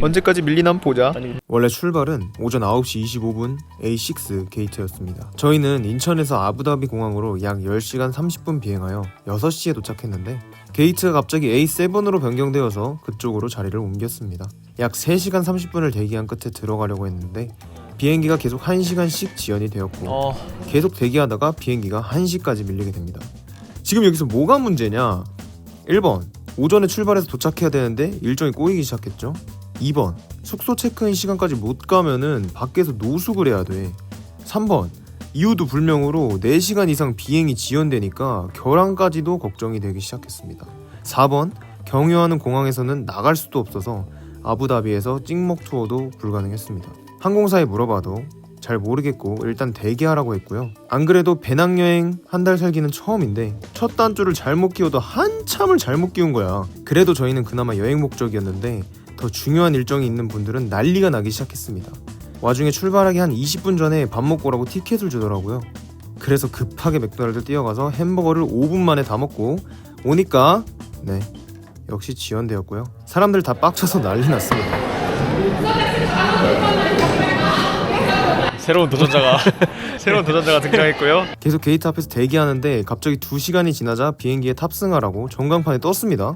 언제까지 밀리나 한번 보자. 원래 출발은 오전 9시 25분 A6 게이트였습니다. 저희는 인천에서 아부다비 공항으로 약 10시간 30분 비행하여 6시에 도착했는데 게이트가 갑자기 A7으로 변경되어서 그쪽으로 자리를 옮겼습니다. 약 3시간 30분을 대기한 끝에 들어가려고 했는데 비행기가 계속 1시간씩 지연이 되었고 어, 계속 대기하다가 비행기가 1시까지 밀리게 됩니다. 지금 여기서 뭐가 문제냐? 1번 오전에 출발해서 도착해야 되는데 일정이 꼬이기 시작했죠. 2번 숙소 체크인 시간까지 못 가면은 밖에서 노숙을 해야 돼. 3번 이유도 불명으로 4시간 이상 비행이 지연되니까 결항까지도 걱정이 되기 시작했습니다. 4번 경유하는 공항에서는 나갈 수도 없어서 아부다비에서 찍먹 투어도 불가능했습니다. 항공사에 물어봐도 잘 모르겠고 일단 대기하라고 했고요. 안 그래도 배낭여행 한 달 살기는 처음인데 첫 단추를 잘못 끼워도 한참을 잘못 끼운 거야. 그래도 저희는 그나마 여행 목적이었는데 더 중요한 일정이 있는 분들은 난리가 나기 시작했습니다. 와중에 출발하기 한 20분 전에 밥 먹고 오라고 티켓을 주더라고요. 그래서 급하게 맥도날드 뛰어가서 햄버거를 5분 만에 다 먹고 오니까 네 역시 지연되었고요. 사람들 다 빡쳐서 난리 났습니다. 새로운 도전자가 새로운 도전자가 등장했고요. 계속 게이트 앞에서 대기하는데 갑자기 2시간이 지나자 비행기에 탑승하라고 전광판에 떴습니다.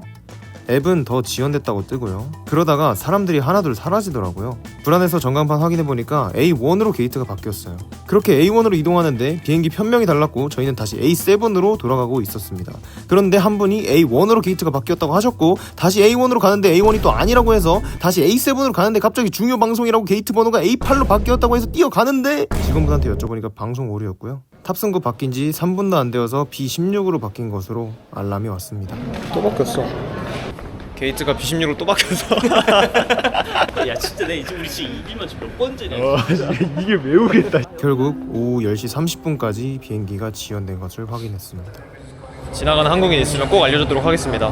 앱은 더 지연됐다고 뜨고요. 그러다가 사람들이 하나둘 사라지더라고요. 불안해서 전광판 확인해 보니까 A1으로 게이트가 바뀌었어요. 그렇게 A1으로 이동하는데 비행기 편명이 달랐고 저희는 다시 A7으로 돌아가고 있었습니다. 그런데 한 분이 A1으로 게이트가 바뀌었다고 하셨고 다시 A1으로 가는데 A1이 또 아니라고 해서 다시 A7으로 가는데 갑자기 중요 방송이라고 게이트 번호가 A8로 바뀌었다고 해서 뛰어가는데 직원분한테 여쭤보니까 방송 오류였고요. 탑승구 바뀐 지 3분도 안 되어서 B16으로 바뀐 것으로 알람이 왔습니다. 또 바뀌었어. 게이트가 B16으로 또 바뀌어서 야 진짜 내 이제 우리 지금 이기면 지금 몇 번째냐 이게 외우겠다. 결국 오후 10시 30분까지 비행기가 지연된 것을 확인했습니다. 지나가는 한국인 있으면 꼭 알려주도록 하겠습니다.